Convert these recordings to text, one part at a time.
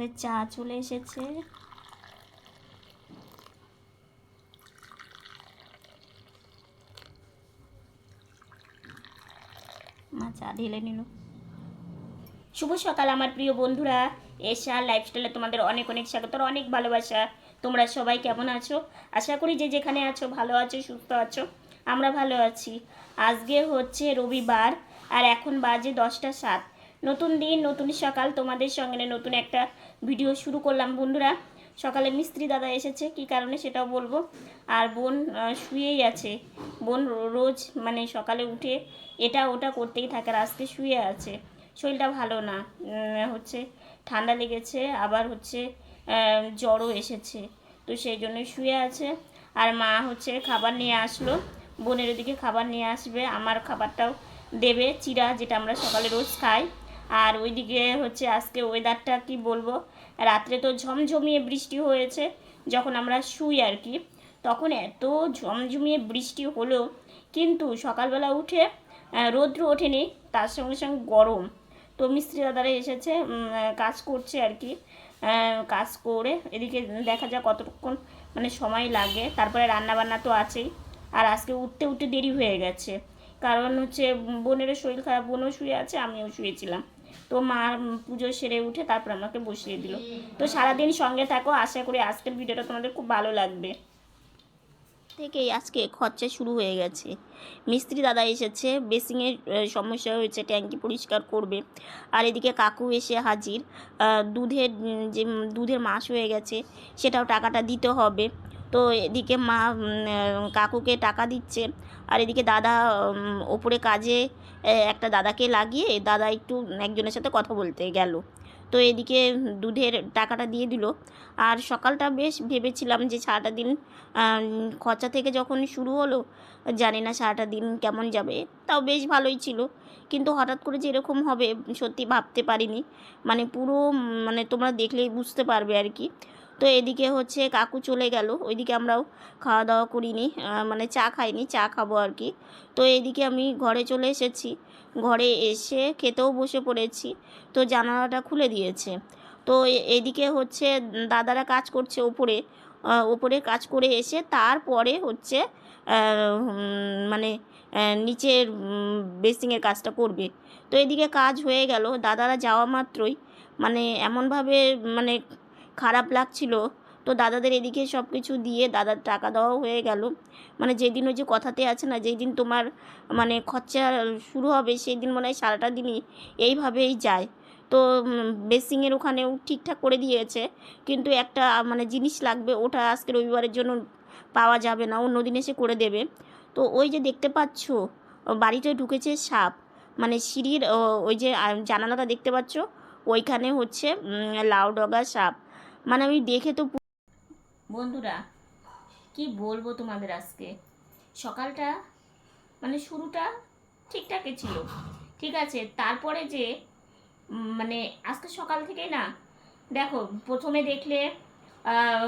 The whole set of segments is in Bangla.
আমাদের চা চলে এসেছে। মা চা ঢেলে নিল। শুভ সকাল আমার প্রিয় বন্ধুরা। এশা লাইফস্টাইলে তোমাদের অনেক অনেক স্বাগত অনেক ভালোবাসা। তোমরা সবাই কেমন আছো? আশা করি যে যেখানে আছো, ভালো আছো, সুস্থ আছো। আমরা ভালো আছি। আজকে হচ্ছে রবিবার, আর এখন বাজে দশটা সাত। নতুন দিন, নতুন সকাল। তোমাদের সঙ্গে নতুন একটা ভিডিও শুরু করলাম। বন্ধুরা, সকালে মিস্ত্রি দাদা এসেছে, কি কারণে সেটাও বলব। আর বোন শুয়েই আছে। বোন রোজ মানে সকালে উঠে এটা ওটা করতেই থাকে আজকে শুয়ে আছে। শরীরটা ভালো না। হচ্ছে ঠান্ডা লেগেছে, আবার হচ্ছে জ্বরও এসেছে। তো সেই জন্য শুয়ে আছে। আর মা হচ্ছে খাবার নিয়ে আসলো। বোনের ওদিকে খাবার নিয়ে আসবে। আমার খাবারটাও দেবে, চিরা, যেটা আমরা সকালে রোজ খাই। আর ওইদিকে হচ্ছে আজকে ওয়েদারটা কি বলব? রাত্রে তো ঝমঝমিয়ে বৃষ্টি হয়েছে, যখন আমরা শুই আর কি। তখন এত ঝমঝমিয়ে বৃষ্টি হলো, কিন্তু সকালবেলা উঠে রৌদ্র ওঠেনি, তার সঙ্গে সঙ্গে গরম। তো মিস্ত্রি দাদারা এসেছে কাজ করছে আর কি। কাজ করে এদিকে দেখা যাক কতক্ষণ মানে সময় লাগে। তারপরে রান্না বান্না তো আছেই। আর আজকে উঠতে উঠতে দেরি হয়ে গেছে। কারণ হচ্ছে বোনেরও শরীর খারাপ, বোনও শুয়ে আছে, আমিও শুয়েছিলাম। তো মা পুজো সেরে উঠে তারপর আমাকে বসিয়ে দিল। তো সারাদিন সঙ্গে থাকো, আশা করি আজকের ভিডিওটা তোমাদের খুব ভালো লাগবে। থেকেই আজকে খরচা শুরু হয়ে গেছে। মিস্ত্রি দাদা এসেছে বেসিংয়ের সমস্যা হয়েছে, ট্যাঙ্কি পরিষ্কার করবে। আর এদিকে কাকু এসে হাজির। দুধের যে, দুধের মাস হয়ে গেছে, সেটাও টাকাটা দিতে হবে। তো এদিকে মা কাকুকে টাকা দিচ্ছে। আর এদিকে দাদা ওপরে কাজে একটা দাদাকে লাগিয়ে দাদা একটু একজনের সাথে কথা বলতে গেল। তো এদিকে দুধের টাকাটা দিয়ে দিল। আর সকালটা বেশ ভেবেছিলাম যে সারাটা দিন খরচা থেকে যখন শুরু হলো, জানি না সারাটা দিন কেমন যাবে, তাও বেশ ভালোই ছিল। কিন্তু হঠাৎ করে যে এরকম হবে, সত্যি ভাবতে পারিনি। মানে পুরো মানে তোমরা দেখলেই বুঝতে পারবে আর কি। তো এদিকে হচ্ছে কাকু চলে গেল। ওইদিকে আমরাও খাওয়া দাওয়া করিনি মানে চা খাইনি, চা খাব আর কি তো এদিকে আমি ঘরে চলে এসেছি। ঘরে এসে খেতেও বসে পড়েছি, তো জানালাটা খুলে দিয়েছে। তো এদিকে হচ্ছে দাদারা কাজ করছে ওপরে ওপরে কাজ করে এসে তারপরে হচ্ছে মানে নিচের বেসিংয়ের কাজটা করবে। তো এদিকে কাজ হয়ে গেল, দাদারা যাওয়া মাত্রই। মানে এমনভাবে মানে খারাপ লাগছিল। তো দাদাদের এদিকে সব কিছু দিয়ে দাদার টাকা দেওয়াও হয়ে গেল। মানে যেদিন ওই যে কথাতে আছে না যেই দিন তোমার মানে খরচা শুরু হবে সেই দিন মনে হয় সারাটা দিনই এইভাবেই যায়। তো বেসিংয়ের ওখানেও ঠিকঠাক করে দিয়েছে। কিন্তু একটা মানে জিনিস লাগবে, ওটা আজকে রবিবারের জন্য পাওয়া যাবে না, অন্য দিন এসে করে দেবে। তো ওই যে দেখতে পাচ্ছ বাড়িতে ঢুকেছে সাপ। মানে সিঁড়ির ওই যে জানালাটা দেখতে পাচ্ছ, ওইখানে হচ্ছে লাউ ডগা সাপ। মানে আমি দেখে তো বন্ধুরা, কি বলব তোমাদের আজকে? সকালটা মানে শুরুটা ঠিকঠাকই ছিল। ঠিক আছে, তারপরে যে মানে আজকে সকাল থেকে না, দেখো, প্রথমে দেখলে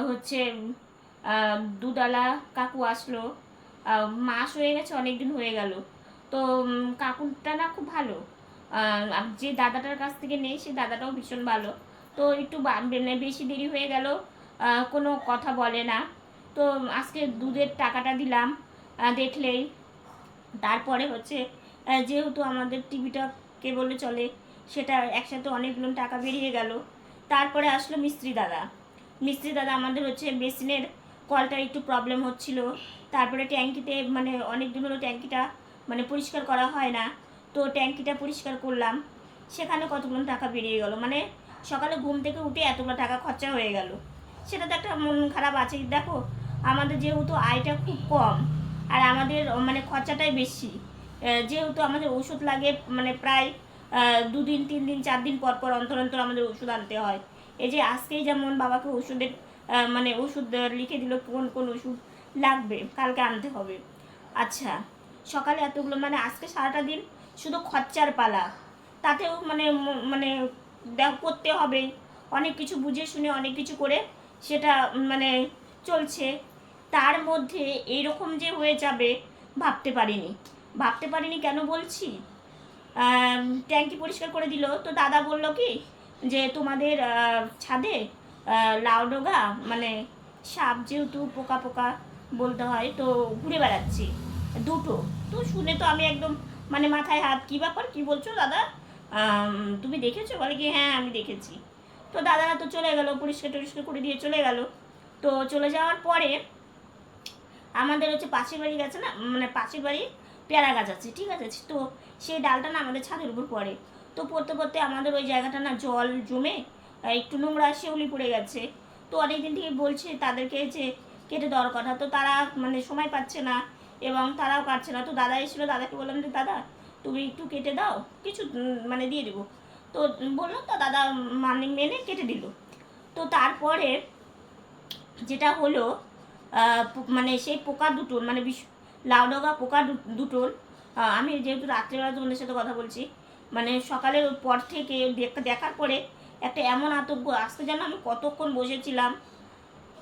হচ্ছে দুধালা কাকু আসলো। মাস হয়ে গেছে অনেক দিন হয়ে গেল। তো কাকুটা না খুব ভালো। যে দাদাটার কাছ থেকে নেই, সে দাদাটাও ভীষণ ভালো। তো একটু বেশি দেরি হয়ে গেল কোনো কথা বলে না। তো আজকে দুধের টাকাটা দিলাম দেখলেই। তারপরে হচ্ছে যেহেতু আমাদের টিভিটা কেবলে চলে, সেটা একসাথে অনেকগুলো টাকা বেরিয়ে গেল। তারপরে আসলো মিস্ত্রি দাদা। মিস্ত্রি দাদা আমাদের হচ্ছে বেসিনের কলটা একটু প্রবলেম হচ্ছিল। তারপরে ট্যাঙ্কিতে মানে অনেক দিন হলো ট্যাঙ্কিটা মানে পরিষ্কার করা হয় না। তো ট্যাঙ্কিটা পরিষ্কার করলাম। সেখানে কতগুলো টাকা বেরিয়ে গেল? মানে সকালে ঘুম থেকে উঠে এতগুলো টাকা খরচা হয়ে গেল। সেটা তো একটা মন খারাপ আছে দেখো, আমাদের যেহেতু আয়টা খুব কম, আর আমাদের মানে খরচাটাই বেশি যেহেতু আমাদের ওষুধ লাগে মানে প্রায় দুদিন তিন দিন চার দিন পর পর অন্তর অন্তর আমাদের ওষুধ আনতে হয়। এই যে আজকেই যেমন বাবাকে ওষুধের মানে ওষুধ লিখে দিল কোন কোন ওষুধ লাগবে, কালকে আনতে হবে। আচ্ছা সকালে এতগুলো মানে আজকে সারাটা দিন শুধু খরচার পালা, তাতেও মানে মানে করতে হবে। অনেক কিছু বুঝে শুনে অনেক কিছু করে সেটা মানে চলছে। তার মধ্যে এইরকম যে হয়ে যাবে, ভাবতে পারিনি। ভাবতে পারিনি কেন বলছি? ট্যাঙ্কি পরিষ্কার করে দিল। তো দাদা বলল কি, যে তোমাদের ছাদে লাউ ডোগা মানে সাপ যেহেতু পোকা পোকা বলতে হয়, তো ঘুরে বেড়াচ্ছে। দুটো। তো শুনে তো আমি একদম মানে মাথায় হাত, কী ব্যাপার? কী বলছো দাদা? তুমি দেখেছ? বলে কি হ্যাঁ আমি দেখেছি। তো দাদারা তো চলে গেল, পরিষ্কার টরিষ্কার করে দিয়ে চলে গেল। তো চলে যাওয়ার পরে আমাদের হচ্ছে পাশের বাড়ি গেছে না মানে পাশের বাড়ি পেয়ারা গাছ আছে, ঠিক আছে? তো সেই ডালটা না আমাদের ছাদের উপর পড়ে। তো পড়তে পড়তে আমাদের ওই জায়গাটা না জল জমে একটু নোংরা শেউলি পড়ে গেছে। তো অনেকদিন থেকে বলছে তাদেরকে যে কেটে দেওয়ার কথা। তো তারা মানে সময় পাচ্ছে না এবং তারাও কাটছে না। তো দাদা এসেছিল, দাদাকে বললাম যে, দাদা তুমি একটু কেটে দাও, কিছু মানে দিয়ে দেবো। তো বলল, তো দাদা মানে মেনে কেটে দিল। তো তারপরে যেটা হলো মানে সেই পোকা দুটোর মানে বিশ লাউ ডগা পোকা দুটোর আমি যেহেতু রাত্রেবেলা তোমাদের সাথে কথা বলছি মানে সকালের পর থেকে দেখ- দেখার পরে একটা এমন আতঙ্ক আসতে যেন আমি কতক্ষণ বসেছিলাম,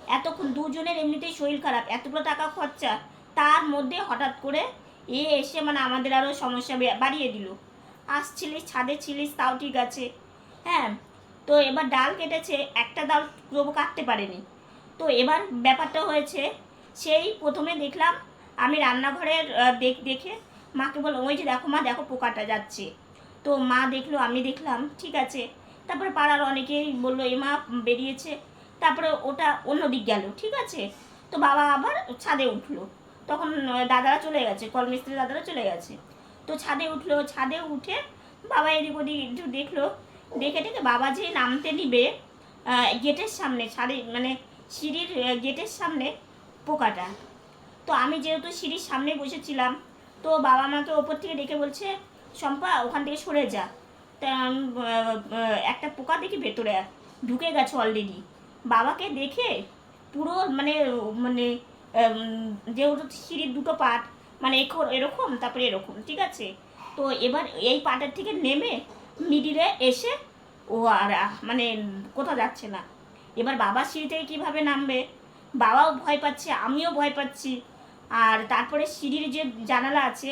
এতক্ষণ দুজনের এমনিতেই শরীর খারাপ, এতগুলো টাকা খরচা, তার মধ্যে হঠাৎ করে এ এসে মানে আমাদের আরও সমস্যা বাড়িয়ে দিল। আসছিলিস, ছাদে ছিলিস, তাও ঠিক আছে। হ্যাঁ তো এবার ডাল কেটেছে, একটা ডাল তবু কাটতে পারেনি। তো এবার ব্যাপারটা হয়েছে, সেই প্রথমে দেখলাম আমি রান্নাঘরের দেখ, দেখে মাকে বললাম, ওই যে দেখো মা, দেখো পোকাটা যাচ্ছে। তো মা দেখল, আমি দেখলাম, ঠিক আছে। তারপরে পাড়ার অনেকেই বলল, এ মা বেরিয়েছে। তারপরে ওটা অন্য দিক গেল, ঠিক আছে? তো বাবা আবার ছাদে উঠল। তখন দাদারা চলে গেছে কলমিস্ত্রি দাদারা চলে গেছে। তো ছাদে উঠল, ছাদে উঠে বাবা এদিক ওদিক একটু দেখল, দেখে দেখে বাবা যে নামতে নিবে গেটের সামনে, ছাদে মানে সিঁড়ির গেটের সামনে পোকাটা। তো আমি যেহেতু সিঁড়ির সামনে বসেছিলাম, তো বাবা আমাকে ওপর থেকে ডেকে বলছে, শম্পা, ওখান থেকে সরে যা। তা একটা পোকা দেখি ভেতরে ঢুকে গেছে অলরেডি বাবাকে দেখে পুরো মানে মানে যেহেতু সিঁড়ির দুটো পাট মানে এরকম তারপরে এরকম, ঠিক আছে? তো এবার এই পাটের থেকে নেমে মিডিলে এসে ও আর মানে কোথাও যাচ্ছে না। এবার বাবা সিঁড়ি থেকে কীভাবে নামবে? বাবাও ভয় পাচ্ছে, আমিও ভয় পাচ্ছি। আর তারপরে সিঁড়ির যে জানালা আছে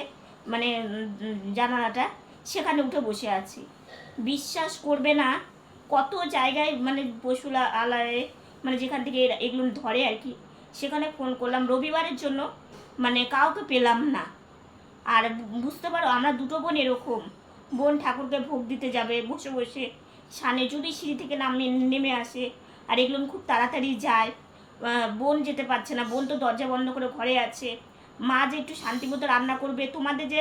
মানে জানালাটা, সেখানে উঠে বসে আছি। বিশ্বাস করবে না কত জায়গায় মানে পশু আলায় মানে যেখান থেকে এগুলো ধরে আর কি। সেখানে ফোন করলাম। রবিবারের জন্য মানে কাউকে পেলাম না। আর বুঝতে পারো, আমরা দুটো বোন এরকম। বোন ঠাকুরকে ভোগ দিতে যাবে, বসে বসে। সানে যদি সিঁড়ি থেকে নামে, নেমে আসে, আর এগুলো খুব তাড়াতাড়ি যায়। বোন যেতে পারছে না। বোন তো দরজা বন্ধ করে ঘরে আছে। মা যে একটু শান্তিমতো রান্না করবে, তোমাদের যে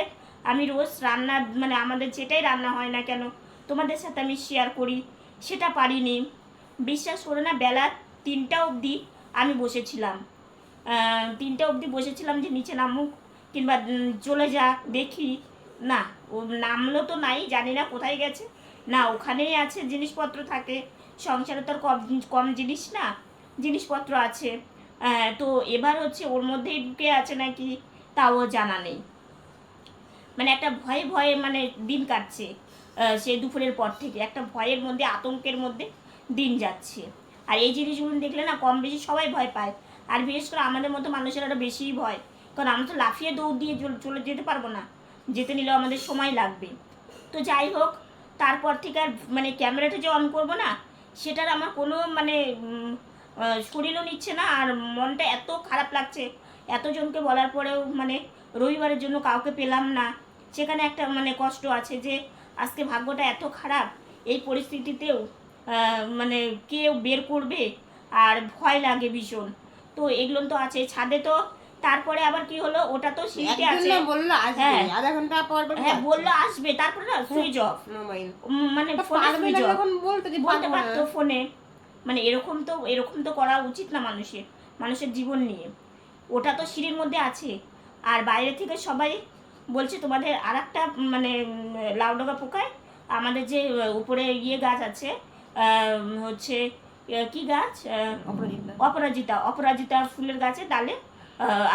আমি রোজ রান্না মানে আমাদের যেটাই রান্না হয় না কেন, তোমাদের সাথে আমি শেয়ার করি। সেটা পারিনি। বিশ্বাস করো না, বেলা তিনটা অবধি আমি বসেছিলাম। তিনটে অবধি বসেছিলাম যে নিচে নামুক কিংবা চলে যাক দেখি। না, ও নামলো তো নাই, জানি না কোথায় গেছে। না, ওখানেই আছে, জিনিসপত্র থাকে। সংসারে তো কম কম জিনিস না, জিনিসপত্র আছে। তো এবার হচ্ছে ওর মধ্যেই ঢুকে আছে নাকি, তাও জানা নেই। মানে একটা ভয়ে ভয়ে মানে দিন কাটছে সেই দুপুরের পর থেকে। একটা ভয়ের মধ্যে, আতঙ্কের মধ্যে দিন যাচ্ছে। আর এই জিনিসগুলো দেখলে না কম বেশি সবাই ভয় পায়। আর বিশেষ করে আমাদের মতো মানুষের আরও বেশিই ভয়। কারণ আমরা তো লাফিয়ে দৌড় দিয়ে চল- যেতে পারব না। যেতে নিলেও আমাদের সময় লাগবে। তো যাই হোক, তারপর থেকে আর মানে ক্যামেরাটা যে অন করব না, সেটার আমার কোনো মানে শরীরও নিচ্ছে না। আর মনটা এত খারাপ লাগছে। এতজনকে বলার পরেও মানে রবিবারের জন্য কাউকে পেলাম না। সেখানে একটা মানে কষ্ট আছে যে, আজকে ভাগ্যটা এত খারাপ, এই পরিস্থিতিতেও মানে কেউ বের করবে আর ভয় লাগে ভীষণ। তো এগুলো তো আছে ছাদে তো তারপরে আবার কি হলো ওটা তো সিঁড়িতে আছে। বলল আসবে হ্যাঁ। আধা ঘণ্টা পর হ্যাঁ বলল আসবে তারপরে না সুইচ অফ মানে ফোনে সুইচ অফ যখন বলতে পারতো ফোনে মানে এরকম তো এরকম তো করা উচিত না মানুষের মানুষের জীবন নিয়ে। ওটা তো সিঁড়ির মধ্যে আছে। আর বাইরে থেকে সবাই বলছে তোমাদের আর একটা মানে লাউডগা পোকায় আমাদের যে উপরে ইয়ে গাছ আছে হচ্ছে কি গাছ? অপরাজিতা। অপরাজিতা। ফুলের গাছে ডালে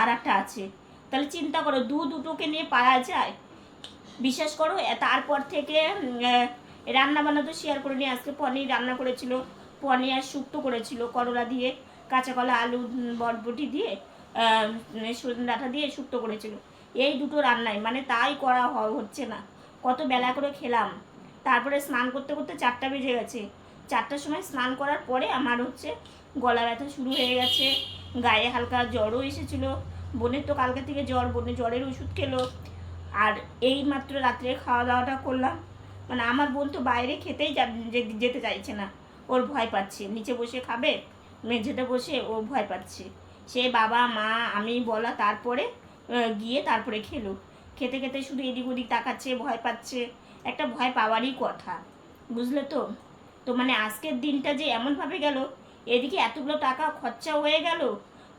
আর একটা আছে। তাহলে চিন্তা করো দু দুটোকে নিয়ে পারা যায়। বিশ্বাস করো তারপর থেকে রান্না বান্না তো শেয়ার করে নিয়ে আজকে পনির রান্না করেছিল পনির আর শুক্তো করেছিল করলা দিয়ে কাঁচা কলা আলু বটবটি দিয়ে ডাঁটা দিয়ে শুক্তো করেছিল। এই দুটো রান্নাই মানে তাই করা হচ্ছে না। কত বেলা করে খেলাম। তারপরে স্নান করতে করতে চারটা বেজে গেছে। চারটার সময় স্নান করার পরে আমার হচ্ছে গলা ব্যথা শুরু হয়ে গেছে, গায়ে হালকা জ্বরও এসেছিল, বোনের তো কালকে থেকে জ্বর, বোনের জ্বরের ওষুধ খেলো, আর এই মাত্র রাত্রে খাওয়া দাওয়াটা করলাম। মানে আমার বোন তো বাইরে খেতেই যেতে চাইছে না, ওর ভয় পাচ্ছে। নিচে বসে খাবে, মেঝেতে বসে ও ভয় পাচ্ছে। সে বাবা, মা, আমি বলা তারপরে গিয়ে তারপরে খেলো। খেতে খেতে শুধু এদিক ওদিক তাকাচ্ছে, ভয় পাচ্ছে। একটা ভয় পাওয়ারই কথা, বুঝলে তো? তো মানে আজকের দিনটা যে এমনভাবে গেল এদিকে এতগুলো টাকা খরচা হয়ে গেল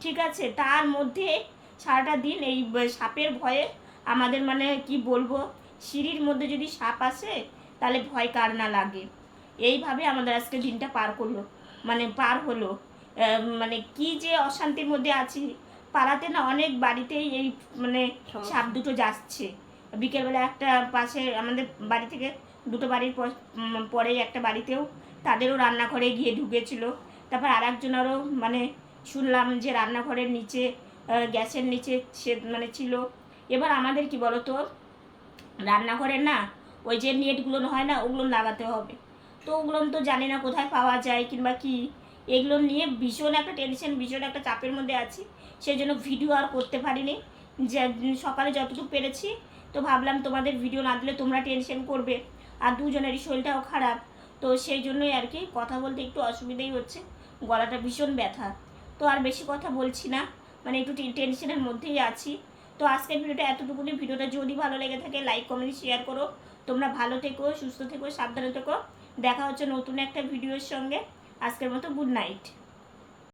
ঠিক আছে? তার মধ্যে সারাটা দিন এই সাপের ভয়ে আমাদের মানে কি বলব সিঁড়ির মধ্যে যদি সাপ আসে তাহলে ভয় কার না লাগে। এইভাবে আমাদের আজকে দিনটা পার করল মানে পার হলো। মানে কি যে অশান্তির মধ্যে আছি পাড়াতে না অনেক বাড়িতেই এই মানে সাপ দুটো যাচ্ছে। বিকেলবেলা একটা পাশে আমাদের বাড়ি থেকে দুটো বাড়ির পর- একটা বাড়িতেও তাদেরও রান্নাঘরে গিয়ে ঢুকেছিল। তারপর আর একজনেরও মানে শুনলাম যে রান্নাঘরের নিচে গ্যাসের নিচে সে মানে ছিল। এবার আমাদের কি বলো তো রান্নাঘরে না ওই যে নেটগুলো হয় না, ওগুলো লাগাতে হবে। তো ওগুলো তো জানি না কোথায় পাওয়া যায় কিংবা কি। এগুলো নিয়ে ভীষণ একটা টেনশন ভীষণ একটা চাপের মধ্যে আছি। সেই জন্য ভিডিও আর করতে পারিনি। যে, সকালে যতটুকু পেরেছি তো ভাবলাম তোমাদের ভিডিও না দিলে তোমরা টেনশন করবে। আর দুজনেরই শরীরটাও খারাপ। তো সেই জন্যই আর কি কথা বলতে একটু অসুবিধাই হচ্ছে। গলাটা ভীষণ ব্যথা। তো আর বেশি কথা বলছি না। মানে একটু টেনশনের মধ্যেই আছি। তো আজকের ভিডিওটা এতটুকুনি। ভিডিওটা যদি ভালো লেগে থাকে লাইক কমেন্ট শেয়ার করো। তোমরা ভালো থেকো, সুস্থ থেকো, সাবধানে থেকো। দেখা হচ্ছে নতুন একটা ভিডিওর সঙ্গে। আজকের মতো গুড নাইট